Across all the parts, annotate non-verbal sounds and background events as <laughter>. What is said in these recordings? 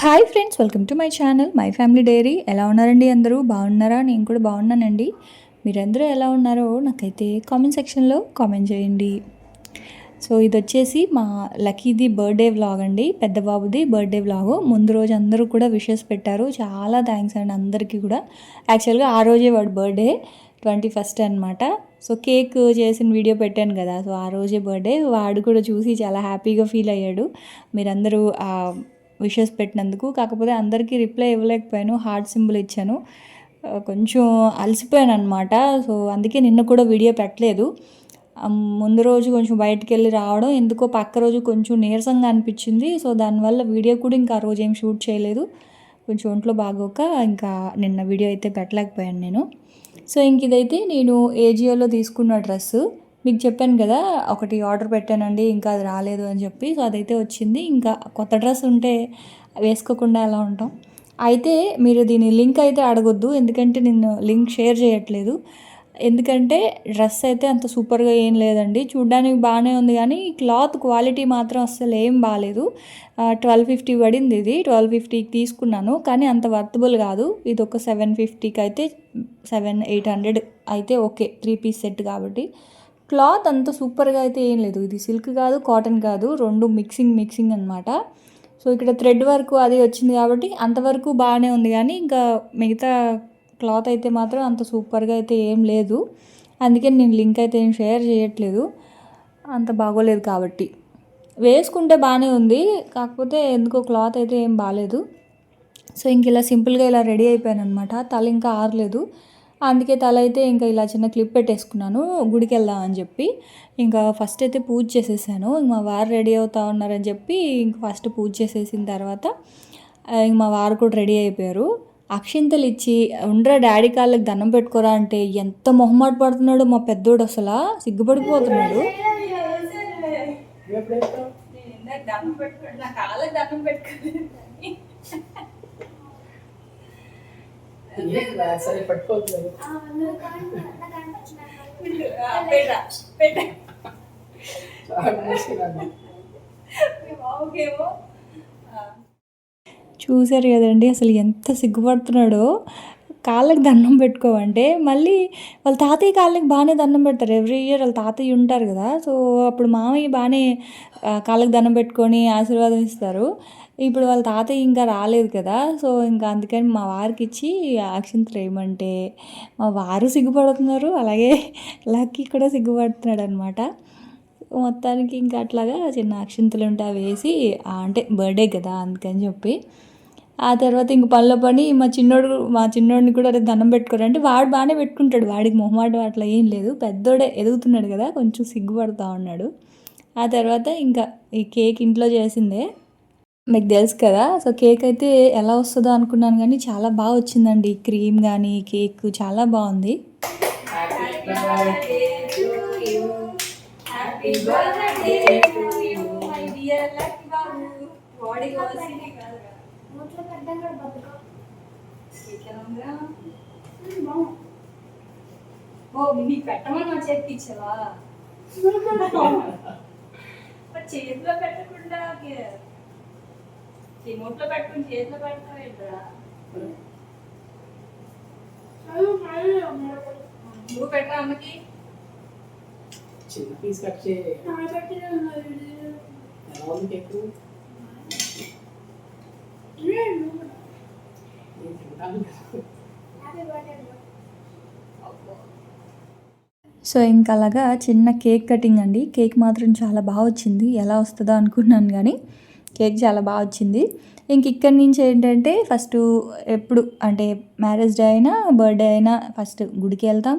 Hi friends welcome to my channel my family diary. ఎలా ఉన్నారండి అందరూ? బాగున్నారా? నేను కూడా బాగున్నానండి. మీరందరూ ఎలా ఉన్నారో నాకైతే కామెంట్ సెక్షన్లో కామెంట్ చేయండి. సో ఇది వచ్చేసి మా లక్కీది బర్త్డే వ్లాగ్ అండి. పెద్ద బాబుది బర్త్డే వ్లాగ్. ముందు రోజు అందరూ కూడా విషెస్ పెట్టారు. చాలా థ్యాంక్స్ అండి అందరికీ కూడా. యాక్చువల్గా ఆ రోజే వాడు బర్త్డే ట్వంటీ ఫస్ట్ అనమాట సో కేక్ చేసిన వీడియో పెట్టాను కదా సో ఆ రోజే బర్త్డే. వాడు కూడా చూసి చాలా హ్యాపీగా ఫీల్ అయ్యాడు. మీరందరూ విషెస్ పెట్టినందుకు. కాకపోతే అందరికీ రిప్లై ఇవ్వలేకపోయాను. హార్ట్ సింబల్ ఇచ్చాను. కొంచెం అలసిపోయాను అనమాట సో అందుకే నిన్న కూడా వీడియో పెట్టలేదు. ముందు రోజు కొంచెం బయటకు వెళ్ళి రావడం ఎందుకో పక్క రోజు కొంచెం నీరసంగా అనిపించింది. సో దానివల్ల వీడియో కూడా ఇంకా ఆ రోజు ఏం షూట్ చేయలేదు. కొంచెం ఒంట్లో బాగోక ఇంకా నిన్న వీడియో అయితే పెట్టలేకపోయాను నేను. సో ఇంక ఇదైతే నేను ఏజియోలో తీసుకున్న డ్రెస్సు. మీకు చెప్పాను కదా ఒకటి ఆర్డర్ పెట్టానండి ఇంకా అది రాలేదు అని చెప్పి. సో అదైతే వచ్చింది. ఇంకా కొత్త డ్రెస్ ఉంటే వేసుకోకుండా ఎలా ఉంటాం? అయితే మీరు దీని లింక్ అయితే అడగొద్దు. ఎందుకంటే నేను లింక్ షేర్ చేయట్లేదు. ఎందుకంటే డ్రెస్ అయితే అంత సూపర్గా ఏం లేదండి. చూడ్డానికి బాగానే ఉంది కానీ క్లాత్ క్వాలిటీ మాత్రం అస్సలు ఏం బాగాలేదు. ట్వెల్వ్ ఫిఫ్టీ పడింది ఇది. ట్వెల్వ్ ఫిఫ్టీకి తీసుకున్నాను. కానీ అంత వర్తబుల్ కాదు. ఇది ఒక సెవెన్ ఫిఫ్టీకి అయితే సెవెన్ ఎయిట్ హండ్రెడ్ అయితే ఓకే. త్రీ పీస్ సెట్ కాబట్టి. క్లాత్ అంత సూపర్గా అయితే ఏం లేదు. ఇది సిల్క్ కాదు కాటన్ కాదు. రెండు మిక్సింగ్ మిక్సింగ్ అనమాట సో ఇక్కడ థ్రెడ్ వర్క్ అది వచ్చింది కాబట్టి అంతవరకు బాగానే ఉంది కానీ ఇంకా మిగతా క్లాత్ అయితే మాత్రం అంత సూపర్గా అయితే ఏం లేదు. అందుకే నేను లింక్ అయితే ఏం షేర్ చేయట్లేదు. అంత బాగోలేదు కాబట్టి. వేసుకుంటే బాగానే ఉంది. కాకపోతే ఎందుకో క్లాత్ అయితే ఏం బాగాలేదు. సో ఇంక ఇలా సింపుల్గా ఇలా రెడీ అయిపోయాను అనమాట తల ఇంకా ఆరలేదు. అందుకే తల అయితే ఇంకా ఇలా చిన్న క్లిప్ పెట్టేసుకున్నాను గుడికి వెళ్దాం అని చెప్పి. ఇంకా ఫస్ట్ అయితే పూజ చేసేసాను. మా వారు రెడీ అవుతా ఉన్నారని చెప్పి ఇంక ఫస్ట్ పూజ చేసేసిన తర్వాత ఇంక మా వారు కూడా రెడీ అయిపోయారు. అక్షింతలు ఇచ్చి ఉండరా డాడీ కాళ్ళకి దండం పెట్టుకోరా అంటే ఎంత మొహమాట పడుతున్నాడు మా పెద్దోడు అసలు. సిగ్గుపడిపోతున్నాడు. దండం పెట్టుకోండి నా కాళ్ళకి దండం పెట్టుకోండి సరే పట్టుకోవట్లేదు చూసారు కదండి అసలు ఎంత సిగ్గుపడుతున్నాడో. కాళ్ళకి దండం పెట్టుకోవంటే మళ్ళీ వాళ్ళ తాతయ్య కాళ్ళకి బాగానే దండం పెడతారు. ఎవ్రీ ఇయర్ వాళ్ళ తాతయ్య ఉంటారు కదా సో అప్పుడు మామయ్య బాగానే కాళ్ళకి దండం పెట్టుకొని ఆశీర్వాదం ఇస్తారు. ఇప్పుడు వాళ్ళ తాతయ్య ఇంకా రాలేదు కదా సో ఇంకా అందుకని మా వారికి ఇచ్చి అక్షింతలు వేయమంటే మా వారు సిగ్గుపడుతున్నారు అలాగే లక్కీ కూడా సిగ్గుపడుతున్నాడు అనమాట మొత్తానికి ఇంకా అట్లాగా చిన్న అక్షింతలు ఉంటే అవి వేసి అంటే బర్త్డే కదా అందుకని చెప్పి ఆ తర్వాత ఇంక పనుల పని మా చిన్నోడు మా చిన్నోడిని కూడా రేపు దండం పెట్టుకోరంటే వాడు బాగానే పెట్టుకుంటాడు వాడికి మొహమాట అట్లా ఏం లేదు పెద్దోడే ఎదుగుతున్నాడు కదా కొంచెం సిగ్గుపడతా ఉన్నాడు. ఆ తర్వాత ఇంకా ఈ కేక్ ఇంట్లో చేసిందే మీకు తెలుసు కదా. సో కేక్ అయితే ఎలా వస్తుందో అనుకున్నాను కానీ చాలా బాగా వచ్చిందండి. క్రీమ్ కానీ కేక్ చాలా బాగుంది. ఓ నీకు పెట్టమని మా చేతికి ఇచ్చావా <laughs> చేతిలో పెట్టకుండా పెట్టుకుని చేతిలో పెడతావేంట్రా నువ్వు పెట్టరా అమ్మకి? చిన్న పీస్ కట్ చేయి. ఎలా ఉంది కేక్? సో ఇంకా అలాగా చిన్న కేక్ కటింగ్ అండి. కేక్ మాత్రం చాలా బాగా వచ్చింది. ఎలా వస్తుందో అనుకున్నాను కానీ కేక్ చాలా బాగా వచ్చింది. ఇంక ఇక్కడి నుంచి ఏంటంటే ఫస్ట్ ఎప్పుడు అంటే మ్యారేజ్ డే అయినా బర్త్డే అయినా ఫస్ట్ గుడికి వెళ్తాం.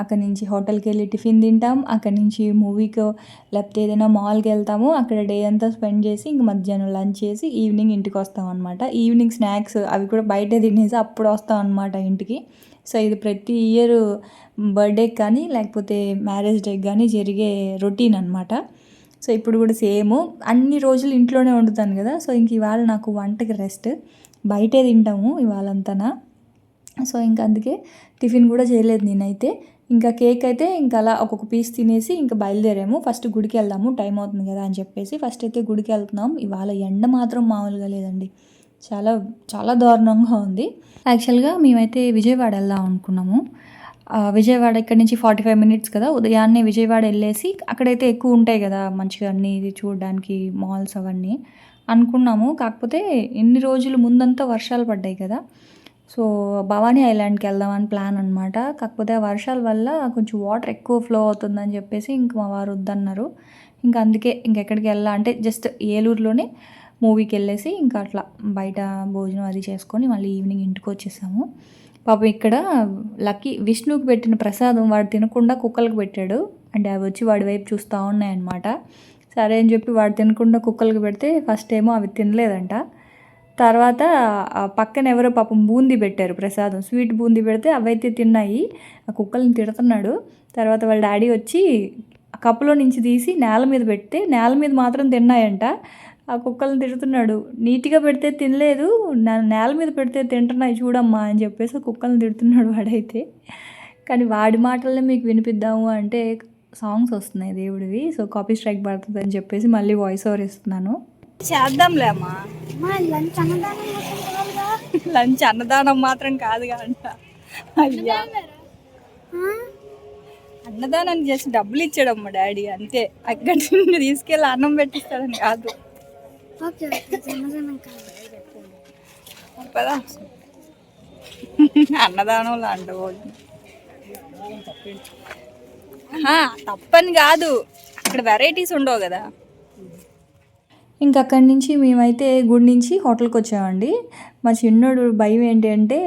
అక్కడి నుంచి హోటల్కి వెళ్ళి టిఫిన్ తింటాం. అక్కడి నుంచి మూవీకి లేకపోతే ఏదైనా మాల్కి వెళ్తాము. అక్కడ డే అంతా స్పెండ్ చేసి ఇంక మధ్యాహ్నం లంచ్ చేసి ఈవినింగ్ ఇంటికి వస్తాం అనమాట ఈవినింగ్ స్నాక్స్ అవి కూడా బయట తినేసి అప్పుడు వస్తాం అనమాట ఇంటికి. సో ఇది ప్రతి ఇయర్ బర్త్డేకి కానీ లేకపోతే మ్యారేజ్ డేకి కానీ జరిగే రొటీన్ అనమాట సో ఇప్పుడు కూడా సేమ్. అన్ని రోజులు ఇంట్లోనే వండుతాను కదా సో ఇంక ఇవాళ నాకు వంటకి రెస్ట్. బయటే తింటాము ఇవాళంతనా. సో ఇంకా అందుకే టిఫిన్ కూడా చేయలేదు నేనైతే. ఇంకా కేక్ అయితే ఇంకా అలా ఒక్కొక్క పీస్ తినేసి ఇంకా బయలుదేరాము. ఫస్ట్ గుడికి వెళ్దాము టైం అవుతుంది కదా అని చెప్పేసి ఫస్ట్ అయితే గుడికి వెళ్తున్నాం. ఇవాళ ఎండ మాత్రం మామూలుగా లేదండి. చాలా చాలా దారుణంగా ఉంది. యాక్చువల్గా మేమైతే విజయవాడ వెళ్దాం అనుకున్నాము. విజయవాడ ఇక్కడ నుంచి ఫార్టీ ఫైవ్ మినిట్స్ కదా ఉదయాన్నే విజయవాడ వెళ్ళేసి అక్కడైతే ఎక్కువ ఉంటాయి కదా మంచిగా అన్నీ ఇది చూడడానికి మాల్స్ అవన్నీ అనుకున్నాము. కాకపోతే ఎన్ని రోజులు ముందంతా వర్షాలు పడ్డాయి కదా. సో భవానీ ఐలాండ్కి వెళ్దామని ప్లాన్ అనమాట కాకపోతే ఆ వర్షాల వల్ల కొంచెం వాటర్ ఎక్కువ ఫ్లో అవుతుందని చెప్పేసి ఇంక మా వారు వద్దన్నారు. ఇంకా అందుకే ఇంకెక్కడికి వెళ్ళా అంటే జస్ట్ ఏలూరులోనే మూవీకి వెళ్ళేసి ఇంకా అట్లా బయట భోజనం అది చేసుకొని మళ్ళీ ఈవినింగ్ ఇంటికి వచ్చేసాము. పాపం ఇక్కడ లక్కీ విష్ణుకి పెట్టిన ప్రసాదం వాడు తినకుండా కుక్కలకు పెట్టాడు. అంటే అవి వచ్చి వాడి వైపు చూస్తూ ఉన్నాయన్నమాట. సరే అని చెప్పి వాడు తినకుండా కుక్కలకు పెడితే ఫస్ట్ ఏమో అవి తినలేదంట. తర్వాత పక్కన ఎవరో పాపం బూందీ పెట్టారు ప్రసాదం. స్వీట్ బూందీ పెడితే అవైతే తిన్నాయి. ఆ కుక్కల్ని తిడుతున్నాడు. తర్వాత వాళ్ళ డాడీ వచ్చి ఆ కప్పులో నుంచి తీసి నేల మీద పెడితే నేల మీద మాత్రం తిన్నాయంట. ఆ కుక్కల్ని తిడుతున్నాడు. నీట్గా పెడితే తినలేదు నా- నేల మీద పెడితే తింటున్నాయి చూడమ్మా అని చెప్పేసి ఆ కుక్కల్ని తిడుతున్నాడు వాడైతే. కానీ వాడి మాటలనే మీకు వినిపిద్దాము అంటే సాంగ్స్ వస్తున్నాయి దేవుడివి. సో కాపీ స్ట్రైక్ పడుతుంది అని చెప్పేసి మళ్ళీ వాయిస్ ఓవర్ ఇస్తున్నాను. చేద్దాంలే అమ్మా. లంచ్ అన్నదానం? లంచ్ అన్నదానం మాత్రం కాదుగా అంట. అయ్యా. ఆ? అన్నదానానికి చేసి డబ్బులు ఇచ్చాడు అమ్మ డాడీ అంతే. అక్కడి నుండి తీసుకెళ్ళి అన్నం పెట్టిస్తాడని కాదు. ఓకే అన్నదానం కాదు పదా అన్నదానం లాంటి తప్పని కాదు. అక్కడ వెరైటీస్ ఉండవు కదా. ఇంకా అక్కడి నుంచి మేమైతే గుడి నుంచి హోటల్కి వచ్చామండి. మా చిన్నోడు భయం ఏంటి అంటే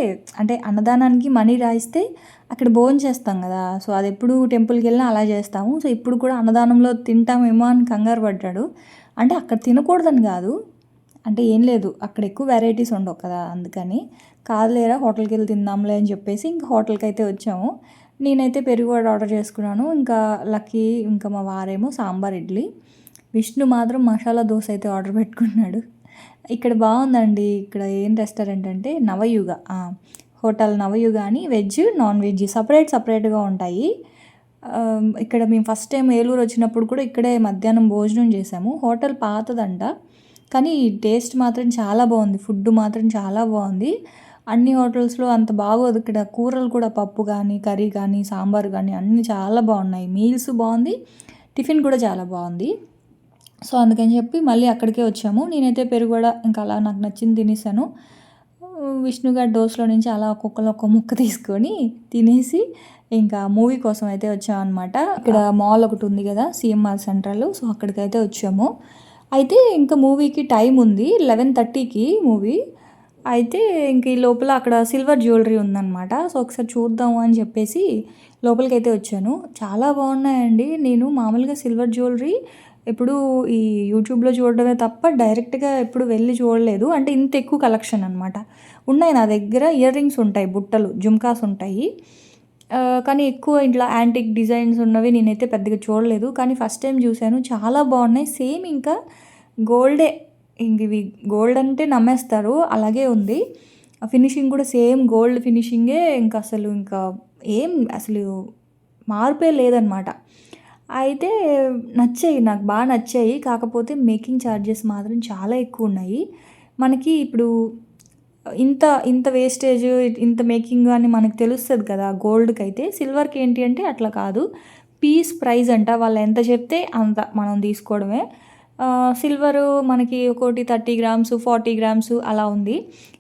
అంటే అన్నదానానికి మనీ రాయిస్తే అక్కడ భోజనం చేస్తాం కదా. సో అది ఎప్పుడు టెంపుల్కి వెళ్ళినా అలా చేస్తాము. సో ఇప్పుడు కూడా అన్నదానంలో తింటామేమో అని కంగారు పడ్డాడు. అంటే అక్కడ తినకూడదని కాదు. అంటే ఏం లేదు అక్కడ ఎక్కువ వెరైటీస్ ఉండవు కదా అందుకని. కాదులేరా హోటల్కి వెళ్ళి తిందాంలే అని చెప్పేసి ఇంకా హోటల్కి అయితే వచ్చాము. నేనైతే పెరుగు కూడా ఆర్డర్ చేసుకున్నాను. ఇంకా లక్కీ ఇంకా మా వారేమో సాంబార్ ఇడ్లీ. విష్ణు మాత్రం మసాలా దోశ అయితే ఆర్డర్ పెట్టుకున్నాడు. ఇక్కడ బాగుందండి. ఇక్కడ ఏం రెస్టారెంట్ అంటే నవయుగ. హోటల్ నవయుగ అని వెజ్ నాన్ వెజ్ సపరేట్ సపరేట్గా ఉంటాయి. ఇక్కడ మేము ఫస్ట్ టైం ఏలూరు వచ్చినప్పుడు కూడా ఇక్కడే మధ్యాహ్నం భోజనం చేసాము హోటల్ పాతదంట. కానీ టేస్ట్ మాత్రం చాలా బాగుంది. ఫుడ్ మాత్రం చాలా బాగుంది. అన్ని హోటల్స్లో అంత బాగోదు. ఇక్కడ కూరలు కూడా పప్పు కానీ కర్రీ కానీ సాంబార్ కానీ అన్నీ చాలా బాగున్నాయి. మీల్స్ బాగుంది. టిఫిన్ కూడా చాలా బాగుంది. సో అందుకని చెప్పి మళ్ళీ అక్కడికే వచ్చాము. నేనైతే పెరుగు కూడా ఇంకా అలా నాకు నచ్చింది తినేసాను. విష్ణు గారి డోస్లో నుంచి అలా ఒక్కొక్కరు ఒక్క ముక్క తీసుకొని తినేసి ఇంకా మూవీ కోసం అయితే వచ్చామన్నమాట. ఇక్కడ మాల్ ఒకటి ఉంది కదా సిఎంఆర్ సెంట్రల్ సో అక్కడికైతే వచ్చాము. అయితే ఇంకా మూవీకి టైం ఉంది. లెవెన్ థర్టీకి మూవీ అయితే ఇంక ఈ లోపల అక్కడ సిల్వర్ జ్యువెలరీ ఉందన్నమాట. సో ఒకసారి చూద్దాము అని చెప్పేసి లోపలికి అయితే వచ్చాను. చాలా బాగున్నాయండి. నేను మామూలుగా సిల్వర్ జ్యువెలరీ ఎప్పుడు ఈ యూట్యూబ్లో చూడడమే తప్ప డైరెక్ట్గా ఎప్పుడు వెళ్ళి చూడలేదు. అంటే ఇంత ఎక్కువ కలెక్షన్ అనమాట ఉన్నాయి నా దగ్గర ఇయర్ రింగ్స్ ఉంటాయి బుట్టలు జుమ్కాస్ ఉంటాయి. కానీ ఎక్కువ ఇట్లా యాంటిక్ డిజైన్స్ ఉన్నవి నేనైతే పెద్దగా చూడలేదు. కానీ ఫస్ట్ టైం చూశాను. చాలా బాగున్నాయి. సేమ్ ఇంకా గోల్డే. ఇవి గోల్డ్ అంటే నమ్మేస్తారు. అలాగే ఉంది. ఆ ఫినిషింగ్ కూడా సేమ్ గోల్డ్ ఫినిషింగే. ఇంకా అసలు ఇంకా ఏం అసలు మార్పే లేదనమాట అయితే నచ్చాయి నాకు బాగా నచ్చాయి. కాకపోతే మేకింగ్ ఛార్జెస్ మాత్రం చాలా ఎక్కువ ఉన్నాయి. మనకి ఇప్పుడు ఇంత ఇంత వేస్టేజ్ ఇంత మేకింగ్ అని మనకు తెలుస్తుంది కదా గోల్డ్కి అయితే సిల్వర్కి ఏంటి అంటే అట్లా కాదు. పీస్ ప్రైస్ అంట. వాళ్ళు ఎంత చెప్తే అంత మనం తీసుకోవడమే. సిల్వర్ మనకి ఒకటి థర్టీ గ్రామ్స్ ఫార్టీ గ్రామ్స్ అలా ఉంది.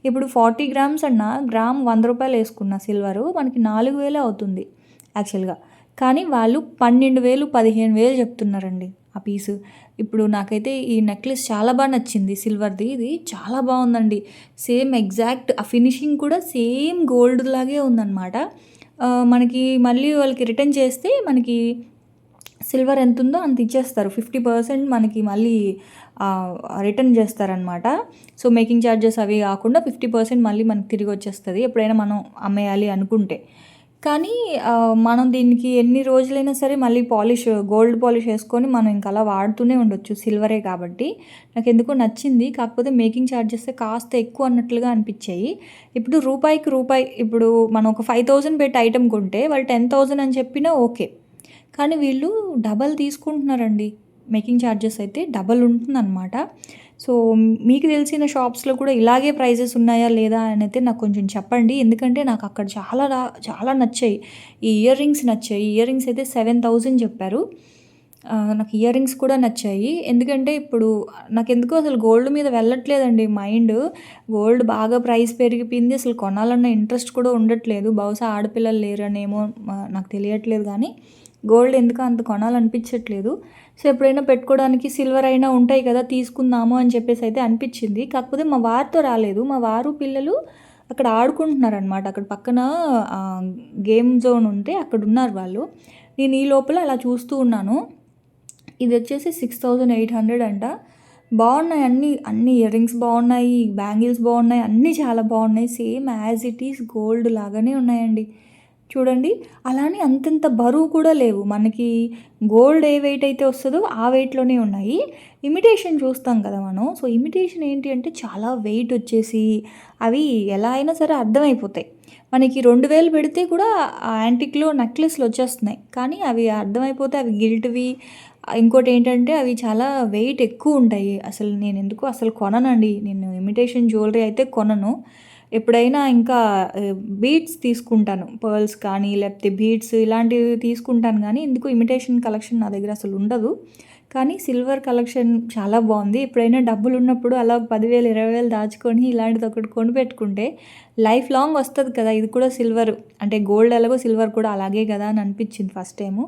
ఇప్పుడు ఫార్టీ గ్రామ్స్ అన్న గ్రామ్ వంద రూపాయలు వేసుకున్న సిల్వరు మనకి నాలుగు వేలే అవుతుంది యాక్చువల్గా. కానీ వాళ్ళు పన్నెండు వేలు పదిహేను వేలు చెప్తున్నారండి ఆ పీసు. ఇప్పుడు నాకైతే ఈ నెక్లెస్ చాలా బాగా నచ్చింది సిల్వర్ది. ఇది చాలా బాగుందండి. సేమ్ ఎగ్జాక్ట్ ఆ ఫినిషింగ్ కూడా సేమ్ గోల్డ్ లాగే ఉందన్నమాట. మనకి మళ్ళీ వాళ్ళకి రిటర్న్ చేస్తే మనకి సిల్వర్ ఎంత ఉందో అంత ఇచ్చేస్తారు. ఫిఫ్టీ పర్సెంట్ మనకి మళ్ళీ రిటర్న్ చేస్తారనమాట సో మేకింగ్ ఛార్జెస్ అవి కాకుండా ఫిఫ్టీ పర్సెంట్ మళ్ళీ మనకి తిరిగి వచ్చేస్తుంది. ఎప్పుడైనా మనం అమ్మేయాలి అనుకుంటే. కానీ మనం దీనికి ఎన్ని రోజులైనా సరే మళ్ళీ పాలిష్ గోల్డ్ పాలిష్ వేసుకొని మనం ఇంకా అలా వాడుతూనే ఉండొచ్చు సిల్వరే కాబట్టి. నాకు ఎందుకో నచ్చింది కాకపోతే మేకింగ్ ఛార్జెస్ కాస్త ఎక్కువ అన్నట్లుగా అనిపించాయి. ఇప్పుడు రూపాయికి రూపాయి ఇప్పుడు మనం ఒక ఫైవ్ థౌజండ్ పెట్టి ఐటెం కొంటే వాళ్ళు టెన్ థౌజండ్ అని చెప్పినా ఓకే. కానీ వీళ్ళు డబల్ తీసుకుంటున్నారండి. మేకింగ్ ఛార్జెస్ అయితే డబల్ ఉంటుందన్నమాట. సో మీకు తెలిసిన షాప్స్లో కూడా ఇలాగే ప్రైజెస్ ఉన్నాయా లేదా అని అయితే నాకు కొంచెం చెప్పండి. ఎందుకంటే నాకు అక్కడ చాలా చాలా నచ్చాయి. ఈ ఇయర్ రింగ్స్ నచ్చాయి. ఇయర్ రింగ్స్ అయితే సెవెన్ థౌజండ్ చెప్పారు. నాకు ఇయర్ రింగ్స్ కూడా నచ్చాయి. ఎందుకంటే ఇప్పుడు నాకు ఎందుకో అసలు గోల్డ్ మీద వెళ్ళట్లేదండి మైండ్. గోల్డ్ బాగా ప్రైస్ పెరిగిపోయింది. అసలు కొనాలన్న ఇంట్రెస్ట్ కూడా ఉండట్లేదు. బహుశా ఆడపిల్లలు లేరనేమో నాకు తెలియట్లేదు కానీ. గోల్డ్ ఎందుకు అంత కొనాలనిపించట్లేదు. సో ఎప్పుడైనా పెట్టుకోవడానికి సిల్వర్ అయినా ఉంటాయి కదా తీసుకుందాము అని చెప్పేసి అయితే అనిపించింది. కాకపోతే మా వారితో రాలేదు. మా వారు పిల్లలు అక్కడ ఆడుకుంటున్నారనమాట అక్కడ పక్కన గేమ్ జోన్ ఉంటే అక్కడ ఉన్నారు వాళ్ళు. నేను ఈ లోపల అలా చూస్తూ ఉన్నాను. ఇది వచ్చేసి సిక్స్ థౌజండ్ ఎయిట్ హండ్రెడ్ అంట. బాగున్నాయి అన్ని అన్ని ఇయర్ రింగ్స్ బాగున్నాయి బ్యాంగిల్స్ బాగున్నాయి అన్నీ చాలా బాగున్నాయి. Same as it is gold లాగానే ఉన్నాయండి. చూడండి. అలానే అంతంత బరువు కూడా లేవు. మనకి గోల్డ్ ఏ వెయిట్ అయితే వస్తుందో ఆ వెయిట్లోనే ఉన్నాయి. ఇమిటేషన్ చూస్తాం కదా మనం. సో ఇమిటేషన్ ఏంటి అంటే చాలా వెయిట్ వచ్చేసి అవి ఎలా అయినా సరే అర్థమైపోతాయి. మనకి రెండు వేలు పెడితే కూడా యాంటిక్లో నెక్లెస్లు వచ్చేస్తున్నాయి. కానీ అవి అర్థమైపోతే అవి గిల్ట్వి. ఇంకోటి ఏంటంటే అవి చాలా వెయిట్ ఎక్కువ ఉంటాయి. అసలు నేను ఎందుకు అసలు కొననండి. నేను ఇమిటేషన్ జ్యువెలరీ అయితే కొనను. ఎప్పుడైనా ఇంకా బీడ్స్ తీసుకుంటాను. పర్ల్స్ కానీ లేకపోతే బీడ్స్ ఇలాంటివి తీసుకుంటాను కానీ ఎందుకు ఇమిటేషన్ కలెక్షన్ నా దగ్గర అసలు ఉండదు. కానీ సిల్వర్ కలెక్షన్ చాలా బాగుంది. ఎప్పుడైనా డబ్బులు ఉన్నప్పుడు అలా పదివేలు ఇరవై వేలు దాచుకొని ఇలాంటిది ఒకటి కొని పెట్టుకుంటే లైఫ్ లాంగ్ వస్తుంది కదా. ఇది కూడా సిల్వర్ అంటే గోల్డ్ ఎలాగో సిల్వర్ కూడా అలాగే కదా అని అనిపించింది ఫస్ట్ టైము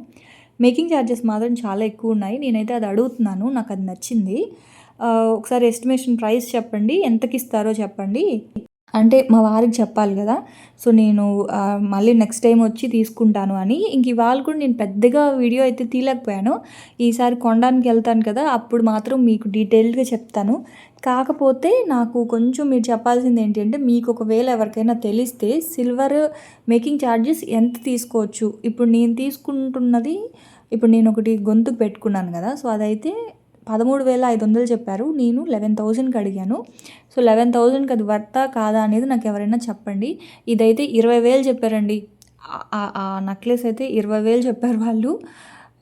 మేకింగ్ ఛార్జెస్ మాత్రం చాలా ఎక్కువ ఉన్నాయి. నేనైతే అది అడుగుతున్నాను. నాకు అది నచ్చింది. ఒకసారి ఎస్టిమేషన్ ప్రైస్ చెప్పండి. ఎంతకి ఇస్తారో చెప్పండి. అంటే మా వారికి చెప్పాలి కదా. సో నేను మళ్ళీ నెక్స్ట్ టైం వచ్చి తీసుకుంటాను అని. ఇంక ఇవాళ కూడా నేను పెద్దగా వీడియో అయితే తీయలేకపోయాను. ఈసారి కొనడానికి వెళ్తాను కదా అప్పుడు మాత్రం మీకు డీటెయిల్డ్గా చెప్తాను. కాకపోతే నాకు కొంచెం మీరు చెప్పాల్సింది ఏంటంటే మీకు ఒకవేళ ఎవరికైనా తెలిస్తే సిల్వర్ మేకింగ్ ఛార్జెస్ ఎంత తీసుకోవచ్చు? ఇప్పుడు నేను తీసుకుంటున్నది ఇప్పుడు నేను ఒకటి గొంతుకు పెట్టుకున్నాను కదా సో అదైతే పదమూడు వేల ఐదు వందలు చెప్పారు. నేను లెవెన్ థౌజండ్కి అడిగాను. సో లెవెన్ థౌజండ్కి అది వర్తా కాదా అనేది నాకు ఎవరైనా చెప్పండి. ఇదైతే ఇరవై వేలు చెప్పారండి. ఆ- నెక్లెస్ అయితే ఇరవై వేలు చెప్పారు వాళ్ళు.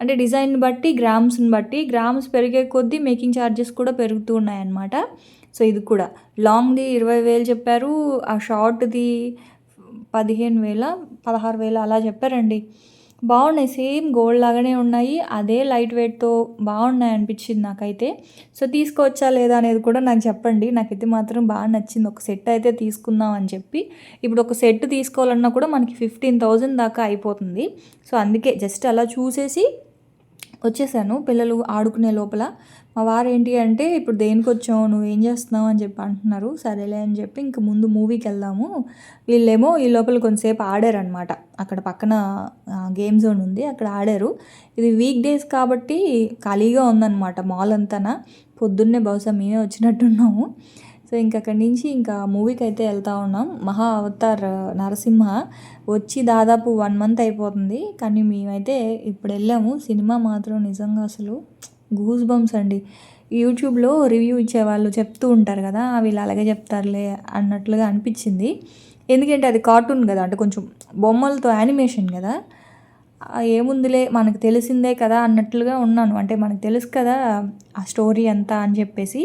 అంటే డిజైన్ బట్టి గ్రామ్స్ని బట్టి గ్రామ్స్ పెరిగే కొద్దీ మేకింగ్ ఛార్జెస్ కూడా పెరుగుతూ ఉన్నాయన్నమాట. సో ఇది కూడా. లాంగ్ది ఇరవై వేలు చెప్పారు. ఆ షార్ట్ది పదిహేను వేల పదహారు వేల అలా చెప్పారండి. బాగున్నాయి. సేమ్ గోల్డ్ లాగానే ఉన్నాయి. అదే లైట్ వెయిట్తో బాగున్నాయి అనిపించింది నాకైతే. సో తీసుకోవచ్చా లేదా అనేది కూడా నాకు చెప్పండి. నాకైతే మాత్రం బాగా నచ్చింది. ఒక సెట్ అయితే తీసుకుందాం అని చెప్పి. ఇప్పుడు ఒక సెట్ తీసుకోవాలన్నా కూడా మనకి ఫిఫ్టీన్ థౌజండ్ దాకా అయిపోతుంది. సో అందుకే జస్ట్ అలా చూసేసి వచ్చేసాను. పిల్లలు ఆడుకునే లోపల. మా వారు ఏంటి అంటే ఇప్పుడు దేనికి వచ్చావు నువ్వు ఏం చేస్తున్నావు? అని చెప్పి అంటున్నారు. సరేలే అని చెప్పి ఇంక ముందు మూవీకి వెళ్దాము. వీళ్ళేమో ఈ లోపల కొంతసేపు ఆడారనమాట అక్కడ పక్కన గేమ్ జోన్ ఉంది. అక్కడ ఆడారు. ఇది వీక్ డేస్ కాబట్టి ఖాళీగా ఉందన్నమాట మాల్ అంతానా. పొద్దున్నే బహుశా మేమే వచ్చినట్టున్నాము. సో ఇంక అక్కడి నుంచి ఇంకా మూవీకి అయితే వెళ్తా ఉన్నాం. మహా అవతార్ నరసింహ వచ్చి దాదాపు వన్ మంత్ అయిపోతుంది. కానీ మేమైతే ఇప్పుడు వెళ్ళాము. సినిమా మాత్రం నిజంగా అసలు గూస్ బంప్స్ అండి. యూట్యూబ్లో రివ్యూ ఇచ్చేవాళ్ళు చెప్తూ ఉంటారు కదా వీళ్ళు అలాగే చెప్తారులే అన్నట్లుగా అనిపించింది. ఎందుకంటే అది కార్టూన్ కదా అంటే కొంచెం బొమ్మలతో యానిమేషన్ కదా. ఏముందిలే మనకు తెలిసిందే కదా అన్నట్లుగా ఉన్నాను. అంటే మనకు తెలుసు కదా ఆ స్టోరీ అంతా అని చెప్పేసి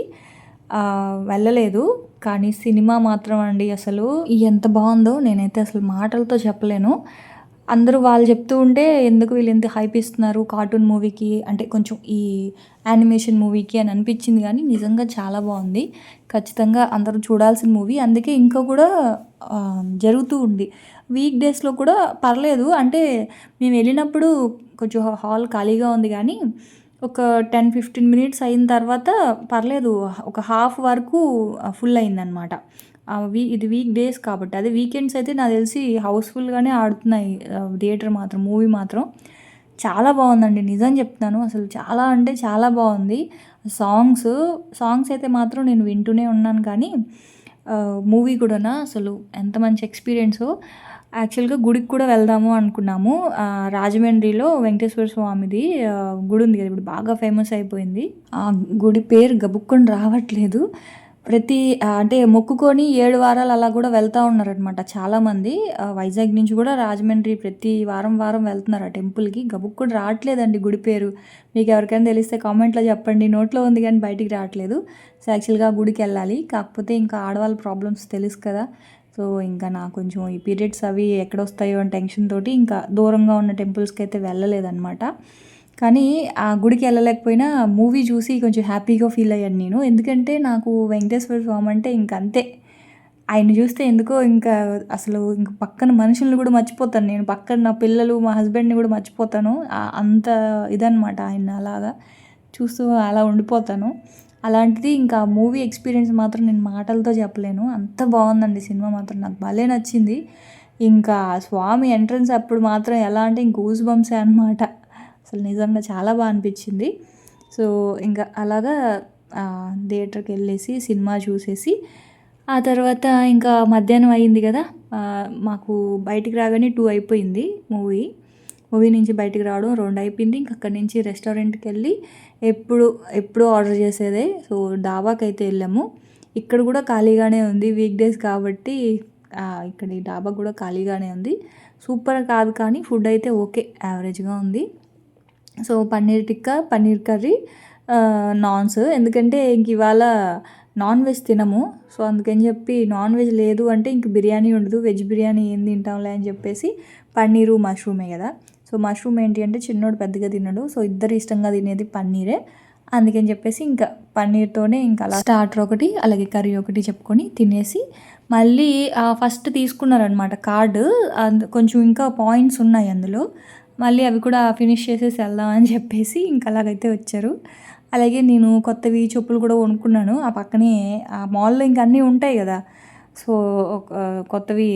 వెళ్ళలేదు. కానీ సినిమా మాత్రం అండి అసలు ఎంత బాగుందో నేనైతే అసలు మాటలతో చెప్పలేను. అందరూ వాళ్ళు చెప్తూ ఉంటే ఎందుకు వీళ్ళు ఎంత హైప్ ఇస్తున్నారు కార్టూన్ మూవీకి అంటే కొంచెం ఈ యానిమేషన్ మూవీకి అని అనిపించింది కానీ నిజంగా చాలా బాగుంది. ఖచ్చితంగా అందరూ చూడాల్సిన మూవీ అందుకే ఇంకా కూడా జరుగుతూ ఉంది. వీక్ డేస్లో కూడా పర్లేదు. అంటే మేము వెళ్ళినప్పుడు కొంచెం హాల్ ఖాళీగా ఉంది కానీ ఒక టెన్ ఫిఫ్టీన్ మినిట్స్ అయిన తర్వాత పర్లేదు. ఒక హాఫ్ వరకు ఫుల్ అయిందనమాట వీ ఇది వీక్ డేస్ కాబట్టి. అదే వీకెండ్స్ అయితే నాకు తెలిసి హౌస్ఫుల్గానే ఆడుతున్నాయి థియేటర్ మాత్రం మూవీ మాత్రం. చాలా బాగుందండి నిజం చెప్తున్నాను. అసలు చాలా అంటే చాలా బాగుంది. సాంగ్స్ సాంగ్స్ అయితే మాత్రం నేను వింటూనే ఉన్నాను కానీ మూవీ కూడానా అసలు ఎంత మంచి ఎక్స్పీరియన్స్. యాక్చువల్గా గుడికి కూడా వెళ్దాము అనుకున్నాము. రాజమండ్రిలో వెంకటేశ్వర స్వామిది గుడి ఉంది కదా ఇప్పుడు బాగా ఫేమస్ అయిపోయింది. ఆ గుడి పేరు గబుక్కొని రావట్లేదు. ప్రతి అంటే మొక్కుకొని ఏడు వారాలు అలా కూడా వెళ్తూ ఉన్నారనమాట చాలామంది. వైజాగ్ నుంచి కూడా రాజమండ్రి ప్రతి వారం వారం వెళ్తున్నారు ఆ టెంపుల్కి. గబుక్ కూడా రావట్లేదండి గుడి పేరు. మీకు ఎవరికైనా తెలిస్తే కామెంట్లో చెప్పండి. నోట్లో ఉంది కానీ బయటికి రావట్లేదు. సో యాక్చువల్గా గుడికి వెళ్ళాలి. కాకపోతే ఇంకా ఆడవాళ్ళ ప్రాబ్లమ్స్ తెలుసు కదా. సో ఇంకా నాకు కొంచెం ఈ పీరియడ్స్ అవి ఎక్కడ వస్తాయో అని టెన్షన్ తోటి ఇంకా దూరంగా ఉన్న టెంపుల్స్కి అయితే వెళ్ళలేదన్నమాట. కానీ ఆ గుడికి వెళ్ళలేకపోయినా మూవీ చూసి కొంచెం హ్యాపీగా ఫీల్ అయ్యాను నేను. ఎందుకంటే నాకు వెంకటేశ్వర స్వామి అంటే ఇంక అంతే. ఆయన చూస్తే ఎందుకో ఇంకా అసలు ఇంక పక్కన మనుషుల్ని కూడా మర్చిపోతాను నేను. పక్కన నా పిల్లలు మా హస్బెండ్ని కూడా మర్చిపోతాను. అంత ఇదనమాట ఆయన అలాగా చూస్తూ అలా ఉండిపోతాను. అలాంటిది ఇంకా మూవీ ఎక్స్పీరియన్స్ మాత్రం నేను మాటలతో చెప్పలేను. అంత బాగుందండి సినిమా మాత్రం. నాకు భలే నచ్చింది. ఇంకా స్వామి ఎంట్రన్స్ అప్పుడు మాత్రం ఎలా అంటే ఇంక ఊస్ బంసే అనమాట అసలు నిజంగా చాలా బాగా అనిపించింది. సో ఇంకా అలాగా థియేటర్కి వెళ్ళేసి సినిమా చూసేసి ఆ తర్వాత ఇంకా మధ్యాహ్నం అయింది కదా మాకు బయటికి రాగానే టూ అయిపోయింది మూవీ. మూవీ నుంచి బయటికి రావడం రెండు అయిపోయింది. ఇంక అక్కడి నుంచి రెస్టారెంట్కి వెళ్ళి ఎప్పుడు ఎప్పుడు ఆర్డర్ చేసేదే. సో డాబాకి అయితే వెళ్ళాము. ఇక్కడ కూడా ఖాళీగానే ఉంది వీక్ డేస్ కాబట్టి ఇక్కడ ఈ డాబా కూడా ఖాళీగానే ఉంది. సూపర్ కాదు కానీ ఫుడ్ అయితే ఓకే యావరేజ్గా ఉంది. So paneer tikka paneer curry naans. ఎందుకంటే ఇంక ఇవాళ నాన్ వెజ్ తినము. సో అందుకని చెప్పి నాన్ వెజ్ లేదు అంటే ఇంక బిర్యానీ ఉండదు. వెజ్ బిర్యానీ ఏం తింటాంలే అని చెప్పేసి పన్నీరు మష్రూమే కదా. సో మష్రూమ్ ఏంటి అంటే చిన్నోడు పెద్దగా తినడు. సో ఇద్దరు ఇష్టంగా తినేది పన్నీరే. అందుకని చెప్పేసి ఇంకా పన్నీర్తోనే ఇంకా అలా స్టార్టర్ ఒకటి అలాగే కర్రీ ఒకటి చెప్పుకొని తినేసి మళ్ళీ ఫస్ట్ తీసుకున్నారనమాట కార్డు. అందు కొంచెం ఇంకా పాయింట్స్ ఉన్నాయి అందులో. మళ్ళీ అవి కూడా ఫినిష్ చేసేసి వెళ్దాం అని చెప్పేసి ఇంకా అలాగైతే వచ్చారు. అలాగే నేను కొత్తవి చెప్పులు కూడా కొనుక్కున్నాను. ఆ పక్కనే ఆ మాల్లో ఇంకా అన్నీ ఉంటాయి కదా. సో కొత్తవి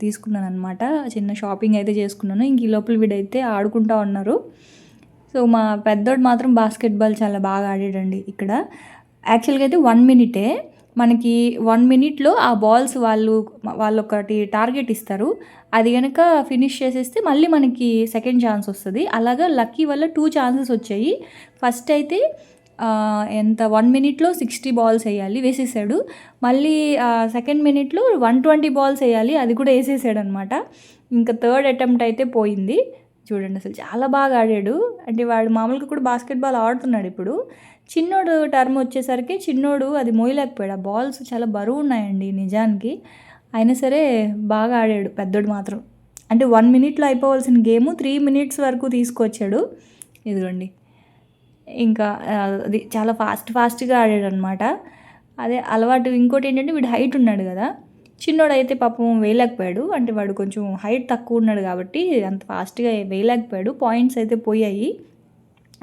తీసుకున్నాను అనమాట చిన్న షాపింగ్ అయితే చేసుకున్నాను. ఇంక ఈ లోపల వీడైతే ఆడుకుంటా ఉన్నారు. సో మా పెద్దోడు మాత్రం బాస్కెట్బాల్ చాలా బాగా ఆడాడండి ఇక్కడ. యాక్చువల్గా అయితే వన్ మినిటే. మనకి వన్ మినిట్లో ఆ బాల్స్ వాళ్ళు వాళ్ళు ఒకటి టార్గెట్ ఇస్తారు. అది కనుక ఫినిష్ చేసేస్తే మళ్ళీ మనకి సెకండ్ ఛాన్స్ వస్తుంది. అలాగా లక్కీ వల్ల టూ ఛాన్సెస్ వచ్చాయి. ఫస్ట్ అయితే ఎంత వన్ మినిట్లో సిక్స్టీ బాల్స్ వేయాలి వేసేసాడు. మళ్ళీ సెకండ్ మినిట్లో వన్ ట్వంటీ బాల్స్ వేయాలి అది కూడా వేసేసాడు అనమాట ఇంకా థర్డ్ అటెంప్ట్ అయితే పోయింది. చూడండి అసలు చాలా బాగా ఆడాడు. అంటే వాడు మామూలుగా కూడా బాస్కెట్బాల్ ఆడుతున్నాడు ఇప్పుడు. చిన్నోడు టర్మ్ వచ్చేసరికి చిన్నోడు అది మోయలేకపోయాడు. ఆ బాల్స్ చాలా బరువు ఉన్నాయండి నిజానికి. అయినా సరే బాగా ఆడాడు పెద్దోడు మాత్రం. అంటే వన్ మినిట్లో అయిపోవాల్సిన గేమ్ త్రీ మినిట్స్ వరకు తీసుకొచ్చాడు. ఇదిగోండి. ఇంకా అది చాలా ఫాస్ట్ ఫాస్ట్గా ఆడాడు అనమాట అదే అలవాటు ఇంకోటి ఏంటంటే వీడు హైట్ ఉన్నాడు కదా. చిన్నోడైతే పాపం వేయలేకపోయాడు. అంటే వాడు కొంచెం హైట్ తక్కువ ఉన్నాడు కాబట్టి అంత ఫాస్ట్గా వేయలేకపోయాడు. పాయింట్స్ అయితే పోయాయి.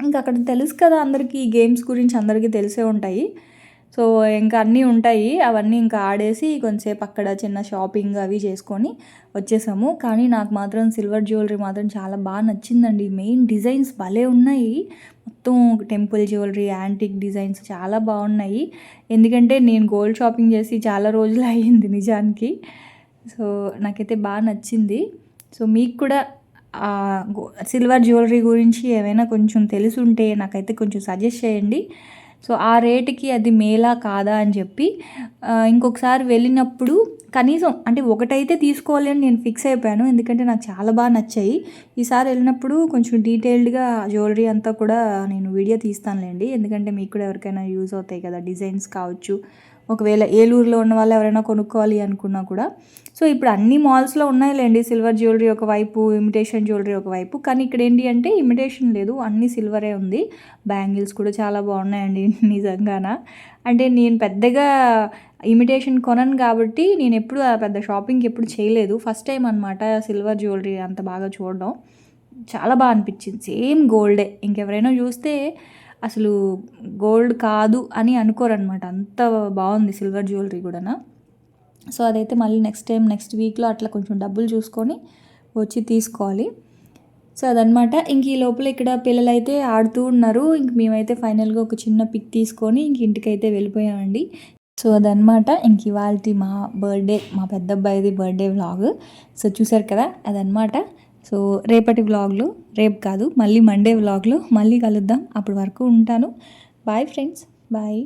ఇంకా అక్కడ తెలుసు కదా అందరికీ ఈ గేమ్స్ గురించి అందరికీ తెలిసే ఉంటాయి. సో ఇంకా అన్నీ ఉంటాయి. అవన్నీ ఇంకా ఆడేసి కొంచెంసేపు అక్కడ చిన్న షాపింగ్ అవి చేసుకొని వచ్చేసాము. కానీ నాకు మాత్రం సిల్వర్ జ్యువెలరీ మాత్రం చాలా బాగా నచ్చిందండి. మెయిన్ డిజైన్స్ భలే ఉన్నాయి. మొత్తం టెంపుల్ జ్యువెలరీ యాంటిక్ డిజైన్స్ చాలా బాగున్నాయి. ఎందుకంటే నేను గోల్డ్ షాపింగ్ చేసి చాలా రోజులు అయ్యింది నిజానికి. సో నాకైతే బాగా నచ్చింది. సో మీకు కూడా సిల్వర్ జ్యువెలరీ గురించి ఏమైనా కొంచెం తెలిసి ఉంటే నాకైతే కొంచెం సజెస్ట్ చేయండి. సో ఆ రేటుకి అది మేలా కాదా అని చెప్పి ఇంకొకసారి వెళ్ళినప్పుడు కనీసం అంటే ఒకటైతే తీసుకోవాలి అని నేను ఫిక్స్ అయిపోయాను. ఎందుకంటే నాకు చాలా బాగా నచ్చాయి. ఈసారి వెళ్ళినప్పుడు కొంచెం డీటెయిల్డ్గా జ్యువెలరీ అంతా కూడా నేను వీడియో తీస్తానులేండి. ఎందుకంటే మీకు కూడా ఎవరికైనా యూజ్ అవుతాయి కదా డిజైన్స్ కావచ్చు ఒకవేళ ఏలూరులో ఉన్న వాళ్ళు ఎవరైనా కొనుక్కోవాలి అనుకున్నా కూడా. సో ఇప్పుడు అన్ని మాల్స్లో ఉన్నాయిలేండి. సిల్వర్ జ్యువెలరీ ఒకవైపు ఇమిటేషన్ జ్యువెలరీ ఒకవైపు కానీ ఇక్కడ ఏంటి అంటే ఇమిటేషన్ లేదు. అన్ని సిల్వరే ఉంది. బ్యాంగిల్స్ కూడా చాలా బాగున్నాయండి <laughs> నిజంగాన. అంటే నేను పెద్దగా ఇమిటేషన్ కొనను కాబట్టి నేను ఎప్పుడు ఆ పెద్ద షాపింగ్ ఎప్పుడు చేయలేదు. ఫస్ట్ టైం అనమాట సిల్వర్ జ్యువెలరీ అంత బాగా చూడడం. చాలా బాగా అనిపించింది. సేమ్ గోల్డే. ఇంకెవరైనా చూస్తే అసలు గోల్డ్ కాదు అని అనుకోరనమాట అంత బాగుంది సిల్వర్ జ్యువెలరీ కూడా సో అదైతే మళ్ళీ నెక్స్ట్ టైం నెక్స్ట్ వీక్లో అట్లా కొంచెం డబ్బులు చూసుకొని వచ్చి తీసుకోవాలి. సో అదనమాట ఇంక ఈ లోపల ఇక్కడ పిల్లలు అయితే ఆడుతూ ఉన్నారు. ఇంక మేమైతే ఫైనల్గా ఒక చిన్న పిక్ తీసుకొని ఇంక ఇంటికైతే వెళ్ళిపోయామండి. సో అదనమాట ఇంక ఇవాళ మా బర్త్డే మా పెద్ద అబ్బాయిది బర్త్డే వ్లాగ్. సో చూసారు కదా? అదనమాట సో రేపటి వ్లాగ్లో రేపు కాదు మళ్ళీ మండే వ్లాగ్లో మళ్ళీ కలుద్దాం. అప్పటి వరకు ఉంటాను. Bye friends bye